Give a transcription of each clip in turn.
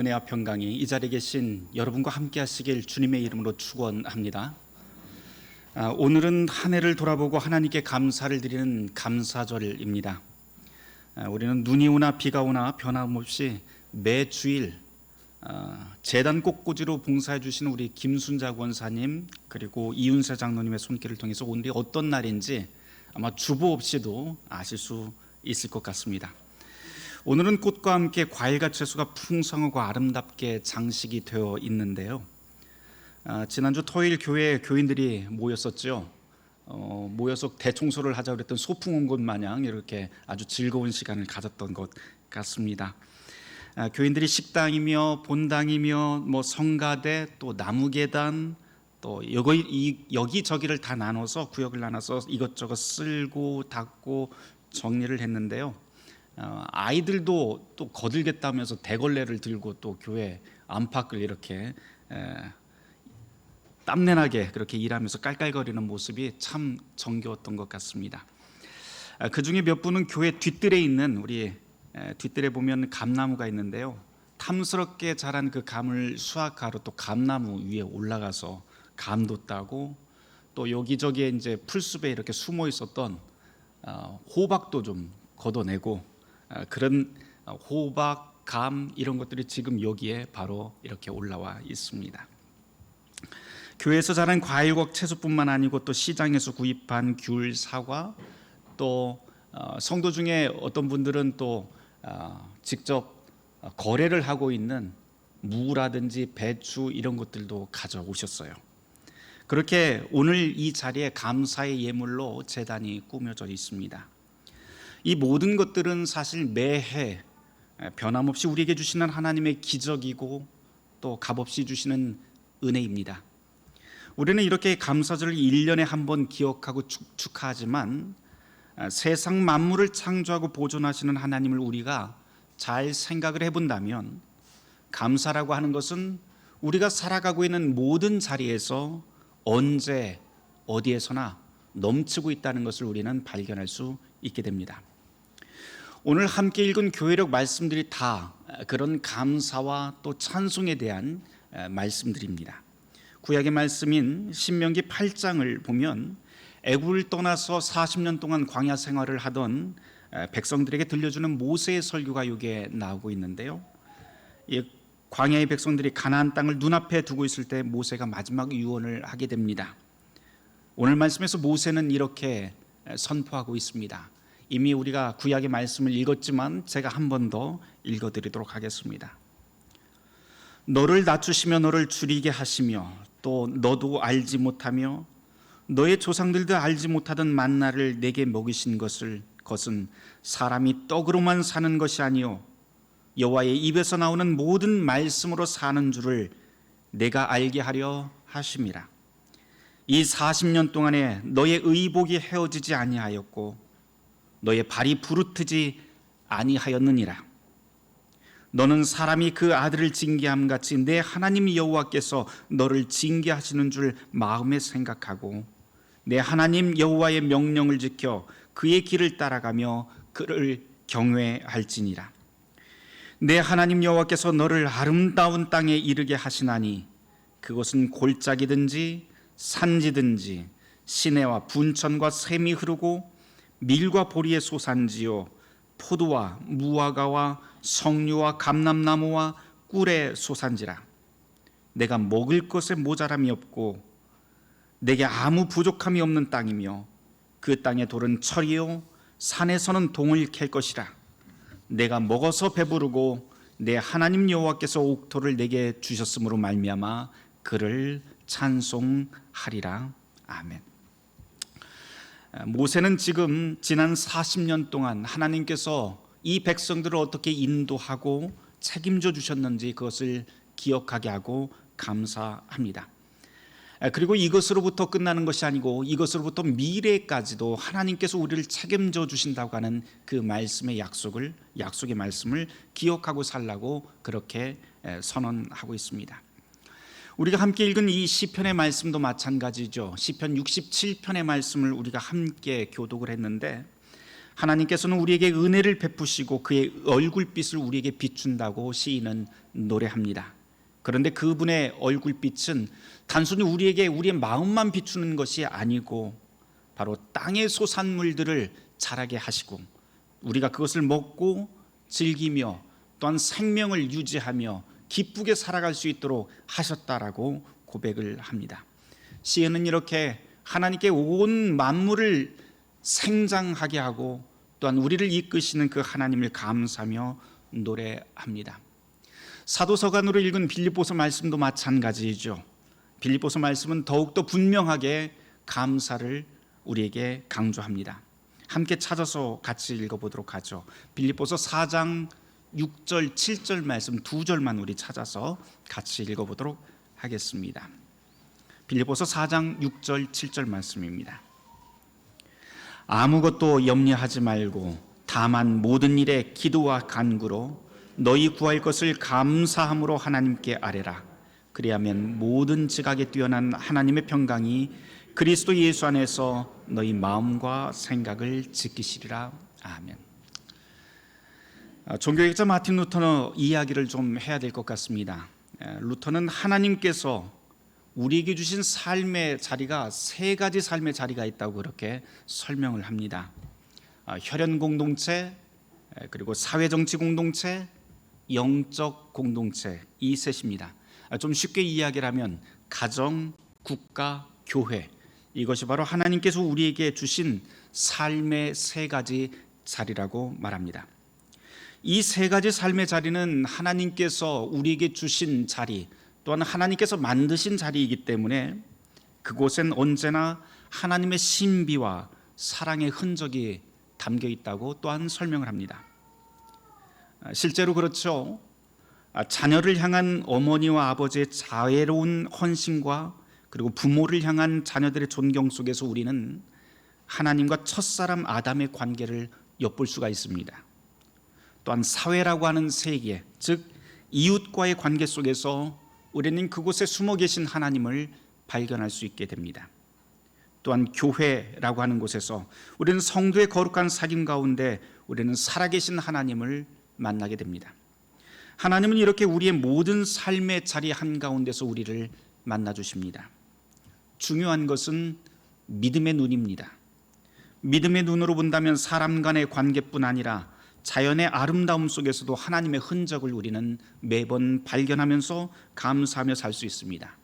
은혜와 평강이 이 자리에 계신 여러분과 함께 하시길 주님의 이름으로 축원합니다. 아, 오늘은 한 해를 돌아보고 하나님께 감사를 드리는 감사절입니다. 아, 우리는 눈이 오나 비가 오나 변함없이 매 주일 아, 재단 꽃꽂이로 봉사해 주시는 우리 김순자 권사님 그리고 이윤세 장로님의 손길을 통해서 오늘이 어떤 날인지 아마 주보 없이도 아실 수 있을 것 같습니다. 오늘은 꽃과 함께 과일과 채소가 풍성하고 아름답게 장식이 되어 있는데요. 아, 지난주 토요일 교회에 교인들이 모였었죠. 어, 모여서 대청소를 하자 그랬던 소풍 온 것 마냥 이렇게 아주 즐거운 시간을 가졌던 것 같습니다. 아, 교인들이 식당이며 본당이며 뭐 성가대 또 나무 계단 또 여기 이, 여기 저기를 다 나눠서 구역을 나눠서 이것저것 쓸고 닦고 정리를 했는데요. 어, 아이들도 또 거들겠다면서 대걸레를 들고 또 교회 안팎을 이렇게 에, 땀내나게 그렇게 일하면서 깔깔거리는 모습이 참 정겨웠던 것 같습니다. 아, 그 중에 몇 분은 교회 뒷뜰에 있는 우리 에, 뒷뜰에 보면 감나무가 있는데요. 탐스럽게 자란 그 감을 수확하러 또 감나무 위에 올라가서 감도 따고 또 여기저기에 이제 풀숲에 이렇게 숨어 있었던 어, 호박도 좀 걷어내고 어, 그런 어, 호박, 감 이런 것들이 지금 여기에 바로 이렇게 올라와 있습니다. 교회에서 자란 과일과 채소뿐만 아니고 또 시장에서 구입한 귤, 사과 또 어, 성도 중에 어떤 분들은 또 어, 직접 어, 거래를 하고 있는 무라든지 배추 이런 것들도 가져오셨어요. 그렇게 오늘 이 자리에 감사의 예물로 재단이 꾸며져 있습니다. 이 모든 것들은 사실 매해 변함없이 우리에게 주시는 하나님의 기적이고 또 값없이 주시는 은혜입니다. 우리는 이렇게 감사절을 1년에 한 번 기억하고 축하하지만 세상 만물을 창조하고 보존하시는 하나님을 우리가 잘 생각을 해본다면 감사라고 하는 것은 우리가 살아가고 있는 모든 자리에서 언제 어디에서나 넘치고 있다는 것을 우리는 발견할 수 있게 됩니다. 오늘 함께 읽은 교회력 말씀들이 다 그런 감사와 또 찬송에 대한 말씀들입니다. 구약의 말씀인 신명기 8장을 보면 애굽을 떠나서 40년 동안 광야 생활을 하던 백성들에게 들려주는 모세의 설교가 여기에 나오고 있는데요. 이 광야의 백성들이 가나안 땅을 눈앞에 두고 있을 때 모세가 마지막 유언을 하게 됩니다. 오늘 말씀에서 모세는 이렇게 선포하고 있습니다. 이미 우리가 구약의 말씀을 읽었지만 제가 한 번 더 읽어 드리도록 하겠습니다. 너를 낮추시며 너를 줄이게 하시며 또 너도 알지 못하며 너의 조상들도 알지 못하던 만나를 내게 먹이신 것을 것은 사람이 떡으로만 사는 것이 아니요 여호와의 입에서 나오는 모든 말씀으로 사는 줄을 내가 알게 하려 하심이라. 이 40년 동안에 너의 의복이 헤어지지 아니하였고 너의 발이 부르트지 아니하였느니라. 너는 사람이 그 아들을 징계함 같이 내 하나님 여호와께서 너를 징계하시는 줄 마음에 생각하고 내 하나님 여호와의 명령을 지켜 그의 길을 따라가며 그를 경외할지니라. 내 하나님 여호와께서 너를 아름다운 땅에 이르게 하시나니 그것은 골짜기든지 산지든지 시내와 분천과 샘이 흐르고 밀과 보리의 소산지요 포도와 무화과와 석류와 감람나무와 꿀의 소산지라. 내가 먹을 것에 모자람이 없고 내게 아무 부족함이 없는 땅이며 그 땅의 돌은 철이요 산에서는 동을 캘 것이라. 내가 먹어서 배부르고 내 하나님 여호와께서 옥토를 내게 주셨으므로 말미암아 그를 찬송하리라. 아멘. 모세는 지금 지난 40년 동안 하나님께서 이 백성들을 어떻게 인도하고 책임져 주셨는지 그것을 기억하게 하고 감사합니다. 그리고 이것으로부터 끝나는 것이 아니고 이것으로부터 미래까지도 하나님께서 우리를 책임져 주신다고 하는 그 말씀의 약속을 약속의 말씀을 기억하고 살라고 그렇게 선언하고 있습니다. 우리가 함께 읽은 이 시편의 말씀도 마찬가지죠. 시편 67편의 말씀을 우리가 함께 교독을 했는데 하나님께서는 우리에게 은혜를 베푸시고 그의 얼굴빛을 우리에게 비춘다고 시인은 노래합니다. 그런데 그분의 얼굴빛은 단순히 우리에게 우리의 마음만 비추는 것이 아니고 바로 땅의 소산물들을 자라게 하시고 우리가 그것을 먹고 즐기며 또한 생명을 유지하며 기쁘게 살아갈 수 있도록 하셨다라고 고백을 합니다. 시인은 이렇게 하나님께 온 만물을 생장하게 하고 또한 우리를 이끄시는 그 하나님을 감사하며 노래합니다. 사도서관으로 읽은 빌립보서 말씀도 마찬가지이죠. 빌립보서 말씀은 더욱더 분명하게 감사를 우리에게 강조합니다. 함께 찾아서 같이 읽어보도록 하죠. 빌립보서 4장 6절, 7절 말씀 두 절만 우리 찾아서 같이 읽어보도록 하겠습니다. 빌립보서 4장 6절, 7절 말씀입니다. 아무것도 염려하지 말고 다만 모든 일에 기도와 간구로 너희 구할 것을 감사함으로 하나님께 아뢰라. 그리하면 모든 지각에 뛰어난 하나님의 평강이 그리스도 예수 안에서 너희 마음과 생각을 지키시리라. 아멘. 아, 종교학자 마틴 루터는 이야기를 좀 해야 될 것 같습니다. 에, 루터는 하나님께서 우리에게 주신 삶의 자리가 세 가지 삶의 자리가 있다고 그렇게 설명을 합니다. 아, 혈연 공동체, 에, 그리고 사회 정치 공동체, 영적 공동체 이 셋입니다. 아, 좀 쉽게 이야기를 하면 가정, 국가, 교회 이것이 바로 하나님께서 우리에게 주신 삶의 세 가지 자리라고 말합니다. 이 세 가지 삶의 자리는 하나님께서 우리에게 주신 자리 또한 하나님께서 만드신 자리이기 때문에 그곳엔 언제나 하나님의 신비와 사랑의 흔적이 담겨 있다고 또한 설명을 합니다. 아, 실제로 그렇죠. 아, 자녀를 향한 어머니와 아버지의 자애로운 헌신과 그리고 부모를 향한 자녀들의 존경 속에서 우리는 하나님과 첫사람 아담의 관계를 엿볼 수가 있습니다. 또한 사회라고 하는 세계, 즉 이웃과의 관계 속에서 우리는 그곳에 숨어 계신 하나님을 발견할 수 있게 됩니다. 또한 교회라고 하는 곳에서 우리는 성도의 거룩한 사귐 가운데 우리는 살아계신 하나님을 만나게 됩니다. 하나님은 이렇게 우리의 모든 삶의 자리 한가운데서 우리를 만나 주십니다. 중요한 것은 믿음의 눈입니다. 믿음의 눈으로 본다면 사람 간의 관계뿐 아니라 자연의 아름다움 속에서도 하나님의 흔적을 우리는 매번 발견하면서 감사하며 살 수 있습니다.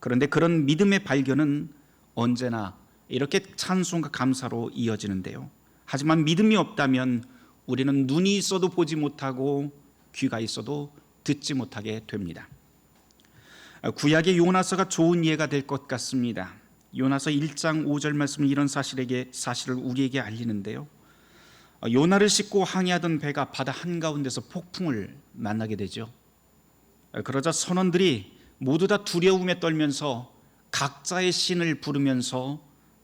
그런데 그런 믿음의 발견은 언제나 이렇게 찬송과 감사로 이어지는데요. 하지만 믿음이 없다면 우리는 눈이 있어도 보지 못하고 귀가 있어도 듣지 못하게 됩니다. 구약의 요나서가 좋은 예가 될 것 같습니다. 요나서 1장 5절 말씀은 이런 사실에게 사실을 우리에게 알리는데요. 요나를 싣고 항해하던 배가 바다 한가운데서 폭풍을 만나게 되죠. 그러자 선원들이 모두 다 두려움에 떨면서 각자의 신을 부르면서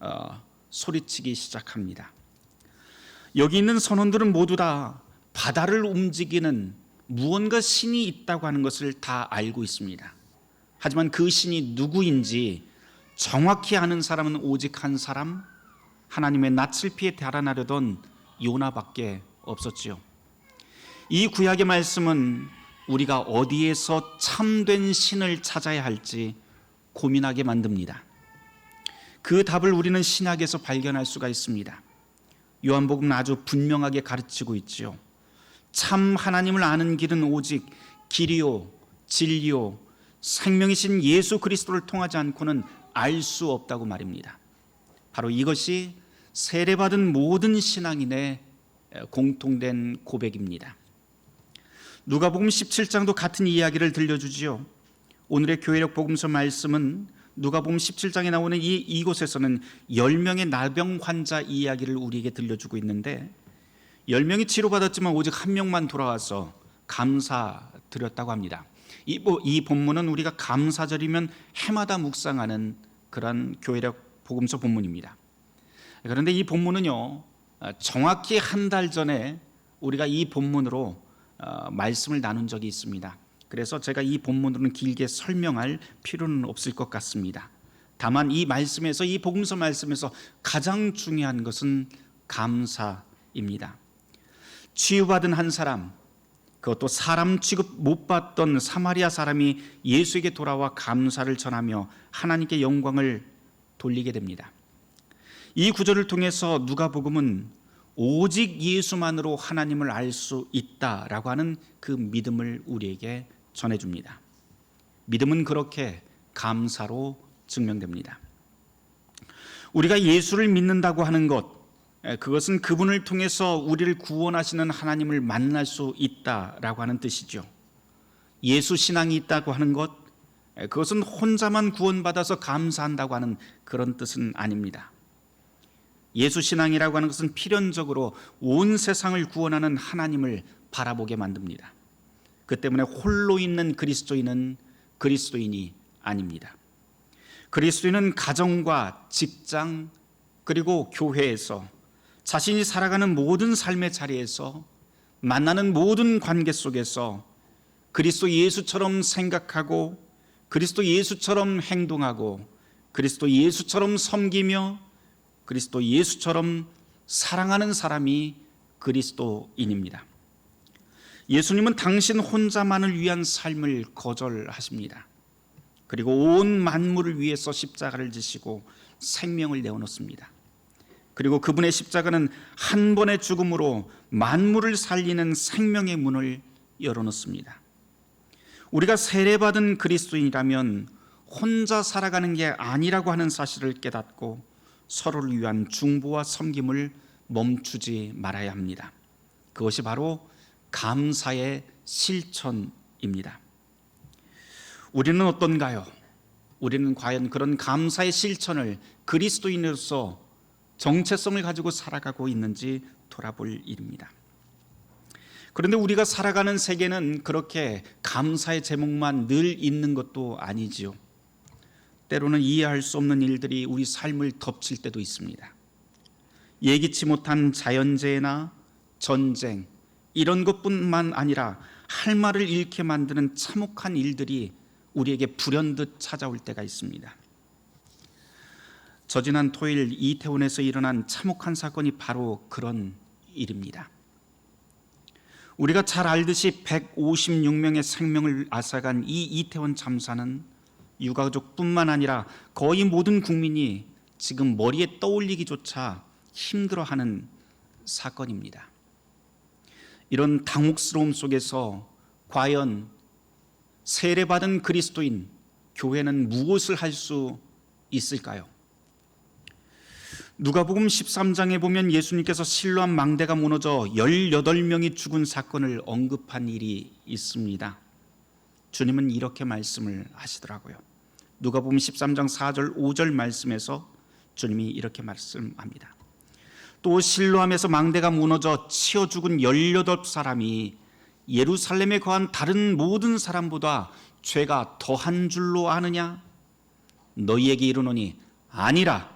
어, 소리치기 시작합니다. 여기 있는 선원들은 모두 다 바다를 움직이는 무언가 신이 있다고 하는 것을 다 알고 있습니다. 하지만 그 신이 누구인지 정확히 아는 사람은 오직 한 사람, 하나님의 낯을 피해 달아나려던 요나밖에 없었지요. 이 구약의 말씀은 우리가 어디에서 참된 신을 찾아야 할지 고민하게 만듭니다. 그 답을 우리는 신약에서 발견할 수가 있습니다. 요한복음은 아주 분명하게 가르치고 있지요. 참 하나님을 아는 길은 오직 길이요 진리요 생명이신 예수 그리스도를 통하지 않고는 알 수 없다고 말입니다. 바로 이것이 세례받은 모든 신앙인의 공통된 고백입니다. 누가복음 17장도 같은 이야기를 들려주지요. 오늘의 교회력 복음서 말씀은 누가복음 17장에 나오는 이 이곳에서는 10명의 나병 환자 이야기를 우리에게 들려주고 있는데 10명이 치료받았지만 오직 한 명만 돌아와서 감사드렸다고 합니다. 이, 이 본문은 우리가 감사절이면 해마다 묵상하는 그런 교회력 복음서 본문입니다. 그런데 이 본문은요 정확히 한 달 전에 우리가 이 본문으로 어, 말씀을 나눈 적이 있습니다. 그래서 제가 이 본문으로는 길게 설명할 필요는 없을 것 같습니다. 다만 이 말씀에서 이 복음서 말씀에서 가장 중요한 것은 감사 감사입니다. 치유받은 한 사람, 그것도 사람 취급 못 받던 사마리아 사람이 예수에게 돌아와 감사를 전하며 하나님께 영광을 돌리게 됩니다. 이 구절을 통해서 누가복음은 오직 예수만으로 하나님을 알 수 있다라고 하는 그 믿음을 우리에게 전해 줍니다. 믿음은 그렇게 감사로 증명됩니다. 우리가 예수를 믿는다고 하는 것, 그것은 그분을 통해서 우리를 구원하시는 하나님을 만날 수 있다라고 하는 뜻이죠. 예수 신앙이 있다고 하는 것, 그것은 혼자만 구원받아서 감사한다고 하는 그런 뜻은 아닙니다. 예수 신앙이라고 하는 것은 필연적으로 온 세상을 구원하는 하나님을 바라보게 만듭니다. 그 때문에 홀로 있는 그리스도인은 그리스도인이 아닙니다. 그리스도인은 가정과 직장 그리고 교회에서 자신이 살아가는 모든 삶의 자리에서 만나는 모든 관계 속에서 그리스도 예수처럼 생각하고 그리스도 예수처럼 행동하고 그리스도 예수처럼 섬기며 그리스도 예수처럼 사랑하는 사람이 그리스도인입니다. 예수님은 당신 혼자만을 위한 삶을 거절하십니다. 그리고 온 만물을 위해서 십자가를 지시고 생명을 내어놓습니다. 그리고 그분의 십자가는 한 번의 죽음으로 만물을 살리는 생명의 문을 열어놓습니다. 우리가 세례받은 그리스도인이라면 혼자 살아가는 게 아니라고 하는 사실을 깨닫고 서로를 위한 중보와 섬김을 멈추지 말아야 합니다. 그것이 바로 감사의 실천입니다. 우리는 어떤가요? 우리는 과연 그런 감사의 실천을 그리스도인으로서 정체성을 가지고 살아가고 있는지 돌아볼 일입니다. 그런데 우리가 살아가는 세계는 그렇게 감사의 제목만 늘 있는 것도 아니지요. 때로는 이해할 수 없는 일들이 우리 삶을 덮칠 때도 있습니다. 예기치 못한 자연재해나 전쟁 이런 것뿐만 아니라 할 말을 잃게 만드는 참혹한 일들이 우리에게 불현듯 찾아올 때가 있습니다. 저지난 토요일 이태원에서 일어난 참혹한 사건이 바로 그런 일입니다. 우리가 잘 알듯이 156명의 생명을 앗아간 이 이태원 참사는 유가족뿐만 아니라 거의 모든 국민이 지금 머리에 떠올리기조차 힘들어하는 사건입니다. 이런 당혹스러움 속에서 과연 세례받은 그리스도인 교회는 무엇을 할 수 있을까요? 누가복음 13장에 보면 예수님께서 실로암 망대가 무너져 18명이 죽은 사건을 언급한 일이 있습니다. 주님은 이렇게 말씀을 하시더라고요. 누가복음 13장 4절 5절 말씀에서 주님이 이렇게 말씀합니다. 또 실로암에서 망대가 무너져 치어 죽은 18사람이 예루살렘에 거한 다른 모든 사람보다 죄가 더한 줄로 아느냐? 너희에게 이르노니 아니라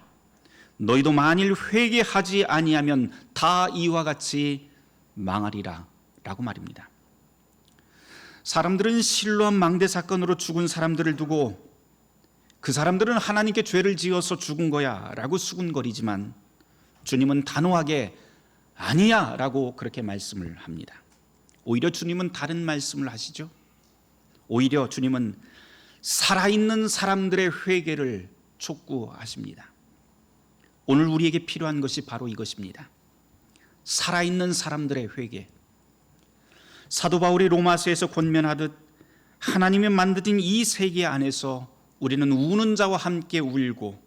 너희도 만일 회개하지 아니하면 다 이와 같이 망하리라 라고 말입니다. 사람들은 실로암 망대 사건으로 죽은 사람들을 두고 그 사람들은 하나님께 죄를 지어서 죽은 거야 라고 수군거리지만 주님은 단호하게 아니야 라고 그렇게 말씀을 합니다. 오히려 주님은 다른 말씀을 하시죠. 오히려 주님은 살아있는 사람들의 회개를 촉구하십니다. 오늘 우리에게 필요한 것이 바로 이것입니다. 살아있는 사람들의 회개. 사도 바울이 로마서에서 권면하듯 하나님이 만드신 이 세계 안에서 우리는 우는 자와 함께 울고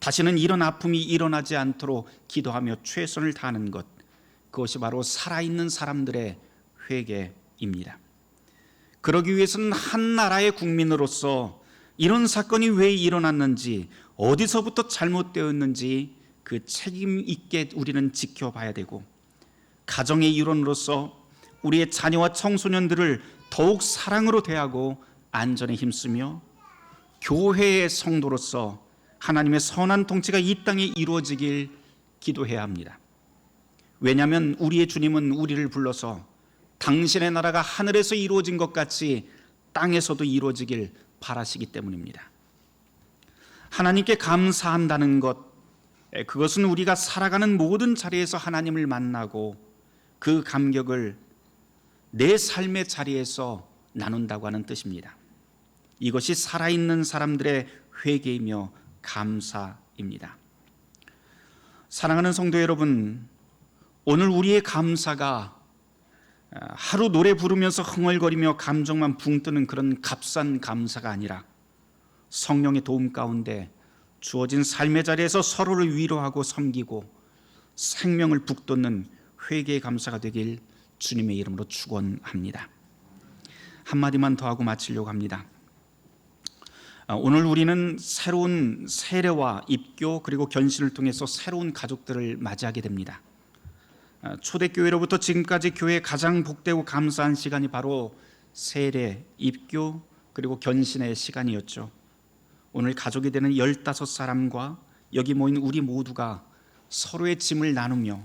다시는 이런 아픔이 일어나지 않도록 기도하며 최선을 다하는 것. 그것이 바로 살아있는 사람들의 회개입니다. 그러기 위해서는 한 나라의 국민으로서 이런 사건이 왜 일어났는지 어디서부터 잘못되었는지 그 책임 있게 우리는 지켜봐야 되고 가정의 일원으로서 우리의 자녀와 청소년들을 더욱 사랑으로 대하고 안전에 힘쓰며 교회의 성도로서 하나님의 선한 통치가 이 땅에 이루어지길 기도해야 합니다. 왜냐하면 우리의 주님은 우리를 불러서 당신의 나라가 하늘에서 이루어진 것 같이 땅에서도 이루어지길 바라시기 때문입니다. 하나님께 감사한다는 것, 에, 그것은 우리가 살아가는 모든 자리에서 하나님을 만나고 그 감격을 내 삶의 자리에서 나눈다고 하는 뜻입니다. 이것이 살아있는 사람들의 회개이며 감사입니다. 사랑하는 성도 여러분, 오늘 우리의 감사가 아, 하루 노래 부르면서 흥얼거리며 감정만 붕 뜨는 그런 값싼 감사가 아니라 성령의 도움 가운데 주어진 삶의 자리에서 서로를 위로하고 섬기고 생명을 북돋는 회개의 감사가 되길 주님의 이름으로 축원합니다. 한마디만 더 하고 마치려고 합니다. 아, 오늘 우리는 새로운 세례와 입교 그리고 견신을 통해서 새로운 가족들을 맞이하게 됩니다. 아, 초대교회로부터 지금까지 교회에 가장 복되고 감사한 시간이 바로 세례, 입교 그리고 견신의 시간이었죠. 오늘 가족이 되는 15사람과 여기 모인 우리 모두가 서로의 짐을 나누며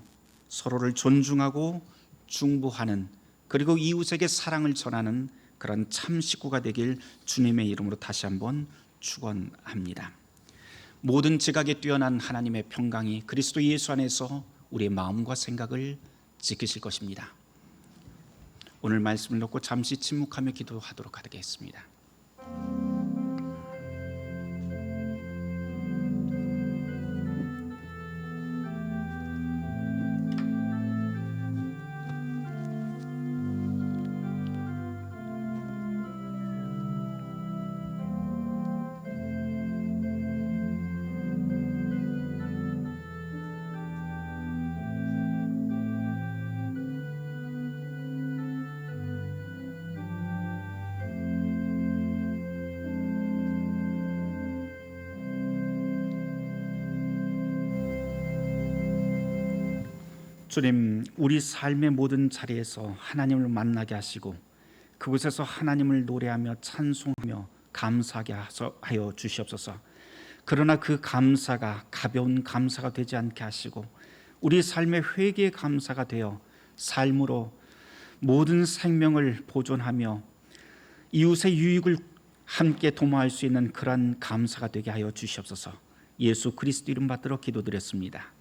서로를 존중하고 중보하는 그리고 이웃에게 사랑을 전하는 그런 참 식구가 되길 주님의 이름으로 다시 한번 축원합니다. 모든 지각에 뛰어난 하나님의 평강이 그리스도 예수 안에서 우리의 마음과 생각을 지키실 것입니다. 오늘 말씀을 놓고 잠시 침묵하며 기도하도록 하겠습니다. 주님, 우리 삶의 모든 자리에서 하나님을 만나게 하시고 그곳에서 하나님을 노래하며 찬송하며 감사하게 하여 주시옵소서. 그러나 그 감사가 가벼운 감사가 되지 않게 하시고 우리 삶의 회개의 감사가 되어 삶으로 모든 생명을 보존하며 이웃의 유익을 함께 도모할 수 있는 그러한 감사가 되게 하여 주시옵소서. 예수 그리스도 이름 받들어 기도드렸습니다.